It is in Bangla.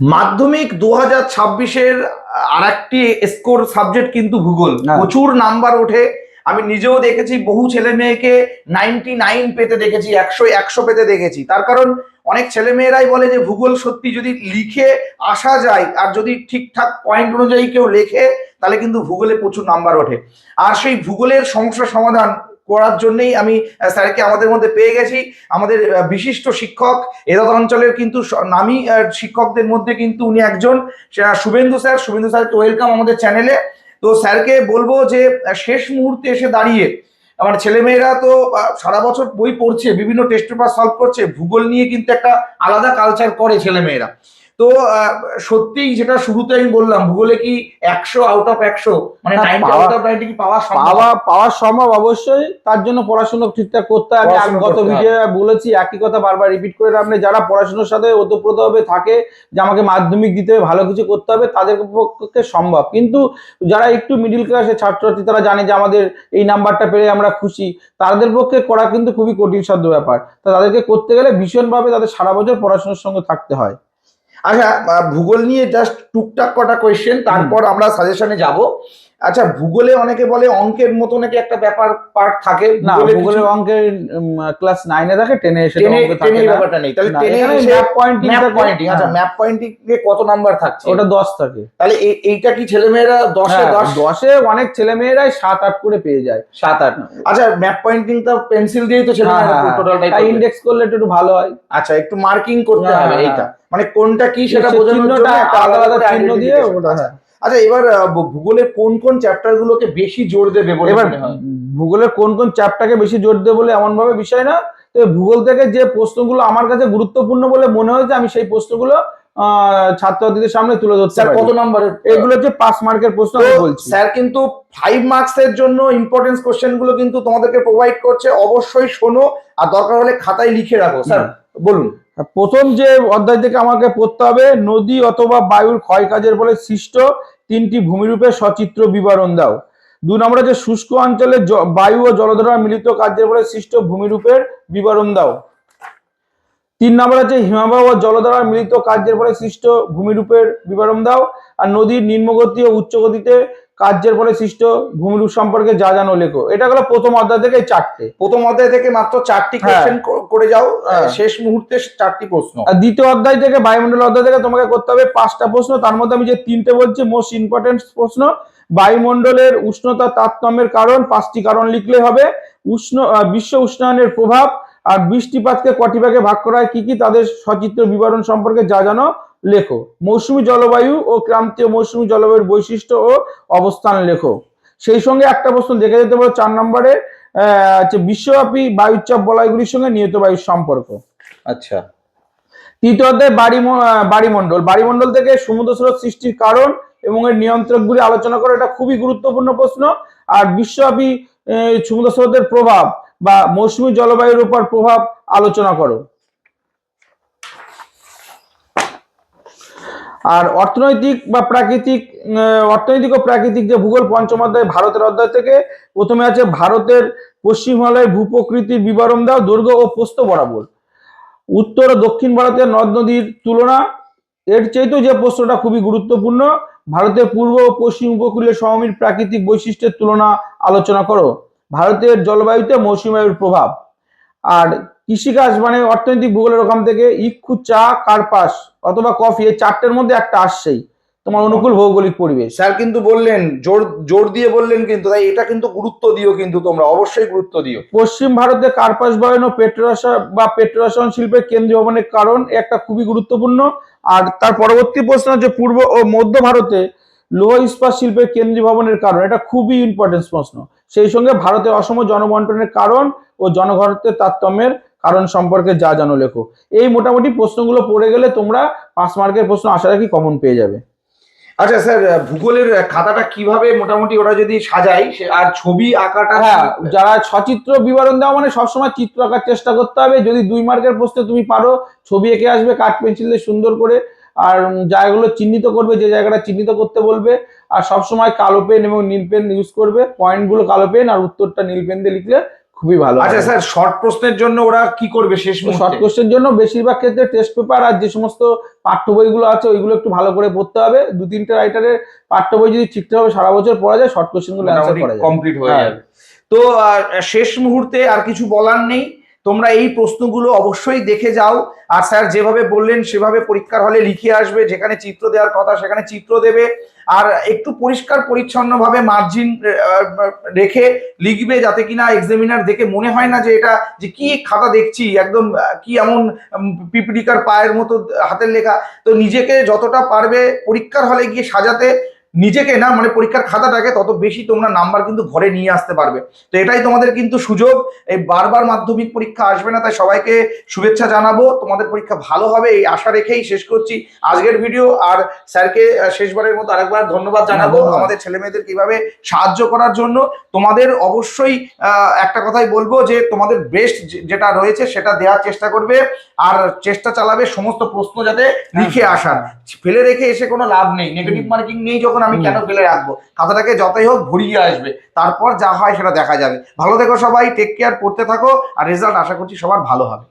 মাধ্যমিক দু হাজার ছাব্বিশের আর একটি স্কোর সাবজেক্ট কিন্তু ভূগোল। হ্যাঁ। প্রচুর নাম্বার ওঠে। আমি নিজেও দেখেছি বহু ছেলে মেয়েকে নাইনটি নাইন পেতে দেখেছি একশো একশো পেতে দেখেছি। তার কারণ অনেক ছেলে মেয়েরাই বলে যে ভূগোল সত্যি যদি লিখে আসা যায় আর যদি ঠিকঠাক পয়েন্ট অনুযায়ী কেউ লেখে তাহলে কিন্তু ভূগোলে প্রচুর নাম্বার ওঠে। আর সেই ভূগোলের সমস্যা সমাধান করার জন্যই আমি স্যারকে আমাদের মধ্যে পেয়ে গেছি। আমাদের বিশিষ্ট শিক্ষক এদাত অঞ্চলের কিন্তু নামী শিক্ষকদের মধ্যে কিন্তু উনি একজন। শুভেন্দু স্যার, শুভেন্দু স্যারকে ওয়েলকাম আমাদের চ্যানেলে তো স্যারকে বলব যে শেষ মুহূর্তে এসে দাঁড়িয়ে, আমার ছেলেমেয়েরা তো সারা বছর বই পড়ছে, বিভিন্ন টেস্ট পেপার সলভ করছে, ভূগোল নিয়ে কিন্তু একটা আলাদা কালচার করে ছেলেমেয়েরা। তো সত্যিই যেটা শুরুতে আমি বললাম ভূগোলে কি একশো আউট অফ একশো? মানে নাইনটি আউট অফ নাইনটি কি পাওয়া সম্ভব? পাওয়া পাওয়া সম্ভব অবশ্যই তার জন্য পড়াশোনা ঠিকঠাক করতে হবে আমি গত ভিডিও বলেছি একই কথা বারবার রিপিট করে আপনি যারা পড়াশোনার সাথে ওতপ্রোতভাবে থাকে যে আমাকে মাধ্যমিক দিতে হবে ভালো কিছু করতে হবে তাদের পক্ষে সম্ভব। কিন্তু যারা একটু মিডিল ক্লাসের ছাত্রছাত্রী তারা জানে যে আমাদের এই নাম্বারটা পেলে আমরা খুশি তাদের পক্ষে করা কিন্তু খুবই কঠিন সাধ্য ব্যাপার। তা তাদেরকে করতে গেলে ভীষণভাবে তাদের সারা বছর পড়াশোনার সঙ্গে থাকতে হয়। আচ্ছা ভূগোল নিয়ে জাস্ট টুকটাক কটা কোয়েশ্চেন তারপর আমরা সাজেশনে যাব। আচ্ছা ভূগোলে অনেকে বলে অঙ্কের মতো নাকি একটা ব্যাপার পার্ট থাকে। না ভূগোলে ভূগোলের অঙ্কের ক্লাস নাইনে থাকে টেনে এসে টেনে অঙ্ক থাকে না। ব্যাপারটা নেই। তাহলে না, টেনে এখানে এসে map ম্যাপ থাকে। পয়েন্টিং আচ্ছা হ্যাঁ। ম্যাপ পয়েন্টিং এ কত নাম্বার থাকছে? ওটা দশ থাকে। তাহলে এইটা কি ছেলেমেয়েরা দশে হ্যাঁ, দশ? দশে অনেক ছেলে মেয়েরাই সাত আট করে পেয়ে যায়। সাত আট। আচ্ছা ম্যাপ পয়েন্টিং তো পেন্সিল দিয়েই তো ছেলেমেয়েরা টোটালটাই করবে। ইন্ডেক্স করলে একটু ভালো হয়। আচ্ছা একটু মার্কিং করতে হ্যাঁ, হবে হ্যাঁ, এইটা। মানে কোনটা কি সেটা বোঝানোর জন্য একটা আলাদা আলাদা চিহ্ন দিয়ে ওটা হ্যাঁ। আচ্ছা এবার ভূগোলের কোন কোন চ্যাপ্টার গুলোকে বেশি জোর দেবে বলে এবার ভূগোলের কোন কোন চ্যাপ্টারকে বেশি জোর দেবে বলে এমন ভাবে বিষয় না। তো ভূগোল থেকে যে প্রশ্নগুলো আমার কাছে গুরুত্বপূর্ণ বলে মনে হয়েছে আমি সেই প্রশ্নগুলো আহ, ছাত্রছাত্রীদের সামনে তুলে ধরতে স্যার কত নাম্বারের এগুলো হচ্ছে পাঁচ মার্কের প্রশ্ন বলছি। স্যার কিন্তু ফাইভ মার্কস এর জন্য ইম্পর্টেন্স কোশ্চেনগুলো কিন্তু তোমাদেরকে প্রোভাইড করছে। অবশ্যই শোনো আর দরকার হলে খাতায় লিখে রাখো। স্যার বলুন। প্রথম যে অধ্যায় থেকে আমাকে পড়তে হবে, নদী অথবা বায়ুর ক্ষয় কাজের ফলে সৃষ্ট তিনটি ভূমিরূপে সচিত্র বিবরণ দাও। দু নম্বরে যে শুষ্ক অঞ্চলে বায়ু ও জলধারা মিলিত কার্যের ফলে সৃষ্ট ভূমিরূপের বিবরণ দাও। তিন নম্বর আছে হিমাবাহ ও জলধারা মিলিত কার্যের ফলে সৃষ্ট ভূমিরূপের বিবরণ দাও। আর নদীর নিম্নগতি ও উচ্চগতিতে কার্যের ফলে সৃষ্ট ভূমিরূপ সম্পর্কে যা জানো লেখো এটা হলো প্রথম অধ্যায় থেকে চারটে প্রথম অধ্যায় থেকে মাত্র চারটি হ্যাঁ। কোশ্চেন করে যাও হ্যাঁ। শেষ মুহূর্তে চারটি প্রশ্ন আর দ্বিতীয় অধ্যায় থেকে বায়ুমণ্ডল অধ্যায় থেকে তোমাকে করতে হবে পাঁচটা প্রশ্ন তার মধ্যে আমি যে তিনটে বলছি মোস্ট ইম্পর্টেন্ট প্রশ্ন বায়ুমণ্ডলের উষ্ণতা তারতম্যের কারণ পাঁচটি কারণ লিখলে হবে উষ্ণ বিশ্ব উষ্ণায়নের প্রভাব আর বৃষ্টিপাতকে কটি ভাগে ভাগ করা হয় কি কি তাদের সচিত্র বিবরণ সম্পর্কে যা জানো লেখো। মৌসুমী জলবায়ু ও ক্রান্তীয় মৌসুমী জলবায়ুর বৈশিষ্ট্য ও অবস্থান লেখো। সেই সঙ্গে একটা প্রশ্ন দেখে যেতে পারো চার নম্বরে আহ, হচ্ছে বিশ্বব্যাপী বায়ুচাপ বলয়গুলির সঙ্গে নিয়ত বায়ুর সম্পর্ক। আচ্ছা। তৃতীয় অধ্যায় বাড়ি বাড়িমণ্ডল। বাড়িমণ্ডল থেকে সমুদ্র স্রোত সৃষ্টির কারণ এবং এর নিয়ন্ত্রকগুলি আলোচনা করা এটা খুবই গুরুত্বপূর্ণ প্রশ্ন। আর বিশ্বব্যাপী সমুদ্র স্রোতের প্রভাব বা মৌসুমী জলবায়ুর উপর প্রভাব আলোচনা করো। আর অর্থনৈতিক বা প্রাকৃতিক অর্থনৈতিক ও প্রাকৃতিক যে ভূগোল পঞ্চম অধ্যায় ভারতের অধ্যায় থেকে প্রথমে আছে ভারতের পশ্চিম হিমালয়ের ভূপ্রকৃতির বিবরণ দাও দৈর্ঘ্য ও প্রস্থ বরাবর। উত্তর ও দক্ষিণ ভারতের নদ নদীর তুলনা, এর চাইতেও যে প্রশ্নটা খুবই গুরুত্বপূর্ণ, ভারতের পূর্ব ও পশ্চিম উপকূলের সমমির প্রাকৃতিক বৈশিষ্ট্যের তুলনা আলোচনা করো। ভারতের জলবায়ুতে মৌসুমী বায়ুর প্রভাব। আর কৃষিকাজ মানে অর্থনৈতিক ভূগোলের ওখান থেকে ইক্ষু চা কার্পাস অথবা কফি এই চারটের মধ্যে একটা আসছেই। তোমার অনুকূল ভৌগোলিক পরিবেশ। স্যার কিন্তু বললেন জোর জোর দিয়ে বললেন কিন্তু তাই এটা কিন্তু গুরুত্ব দিও কিন্তু তোমরা অবশ্যই গুরুত্ব দিও। পশ্চিম ভারতে কার্পাস বয়ন ও পেট্রোরাসা বা পেট্রোরাসায়ন শিল্পের কেন্দ্রীয় ভবনের কারণ একটা খুবই গুরুত্বপূর্ণ। আর তার পরবর্তী প্রশ্ন হচ্ছে পূর্ব ও মধ্য ভারতে লৌহ ইস্পাত শিল্পের কেন্দ্রীয় ভবনের কারণ এটা খুবই ইম্পর্টেন্স প্রশ্ন। সেই সঙ্গে ভারতের অসম জনবন্টনের কারণ ও জনঘনত্বের তারতম্যের কারণ সম্পর্কে যা জানো লেখো। এই মোটামুটি প্রশ্নগুলো পড়ে গেলে তোমরা পাঁচ মার্কের প্রশ্ন আশা রাখি কমন পেয়ে যাবে। আচ্ছা স্যার ভূগোলের খাতাটা কীভাবে মোটামুটি ওরা যদি সাজায় আর ছবি আঁকাটা হ্যাঁ যারা সচিত্র বিবরণ দেওয়া মানে সবসময় চিত্র আঁকার চেষ্টা করতে হবে। যদি দুই মার্কের প্রশ্নে তুমি পারো ছবি এঁকে আসবে কাঠ পেন্সিল দিয়ে সুন্দর করে আর জায়গাগুলো চিহ্নিত করবে যে জায়গাটা চিহ্নিত করতে বলবে আর সবসময় কালো পেন এবং নীল পেন ইউজ করবে। পয়েন্টগুলো কালো পেন আর উত্তরটা নীল পেন দিয়ে লিখলে খুবই ভালো আচ্ছা স্যার শর্ট প্রশ্নের জন্য ওরা কি করবে শেষ শর্ট প্রশ্নের জন্য বেশিরভাগ ক্ষেত্রে টেস্ট পেপার আর যে সমস্ত পাঠ্য বইগুলো আছে ওইগুলো একটু ভালো করে পড়তে হবে। দু তিনটে রাইটারের পাঠ্য বই যদি ঠিকঠাকভাবে সারা বছর পড়া যায় শর্ট কোশ্চেনগুলো অ্যান্সার করা যায়। কমপ্লিট হয়ে হ্যাঁ। যাবে। তো শেষ মুহূর্তে আর কিছু বলার নেই? তোমরা এই প্রশ্নগুলো অবশ্যই দেখে যাও। আর স্যার যেভাবে বললেন সেভাবে পরীক্ষার হলে লিখে আসবে যেখানে চিত্র দেওয়ার কথা সেখানে চিত্র দেবে। আর একটু পরিষ্কার পরিচ্ছন্নভাবে মার্জিন রেখে লিখবে যাতে কিনা এক্সামিনার দেখে মনে হয় না যে এটা যে কি খাতা দেখছি একদম কি এমন উম, পিপিলিকার পায়ের মতো হাতের লেখা। তো নিজেকে যতটা পারবে পরীক্ষার হলে গিয়ে সাজাতে নিজেকে না মানে পরীক্ষার খাতাটাকে তত বেশি তোমরা নাম্বার কিন্তু ঘরে নিয়ে আসতে পারবে। তো এটাই তোমাদের কিন্তু সুযোগ। এই বারবার মাধ্যমিক পরীক্ষা আসবে না তাই সবাইকে শুভেচ্ছা জানাব। তোমাদের পরীক্ষা ভালো হবে এই আশা রেখেই শেষ করছি আজকের ভিডিও। আর স্যারকে শেষবারের মতো আরেকবার ধন্যবাদ জানাব আমাদের ছেলে মেয়েদের কীভাবে সাহায্য করার জন্য। তোমাদের অবশ্যই একটা কথাই বলব যে তোমাদের বেস্ট যেটা রয়েছে সেটা দেওয়ার চেষ্টা করবে। আর চেষ্টা চালাবে সমস্ত প্রশ্ন যাতে লিখে আসার। ফেলে রেখে এসে কোনো লাভ নেই। নেগেটিভ মার্কিং নেই যখন আমি কেন ফেলে রাখব? খাতাটাকে যতই হোক ভরিয়ে আসবে। তারপর যা হয় সেটা দেখা যাবে। ভালো থেকো সবাই টেক কেয়ার পড়তে থাকো আর রেজাল্ট আশা করছি সবার ভালো হবে।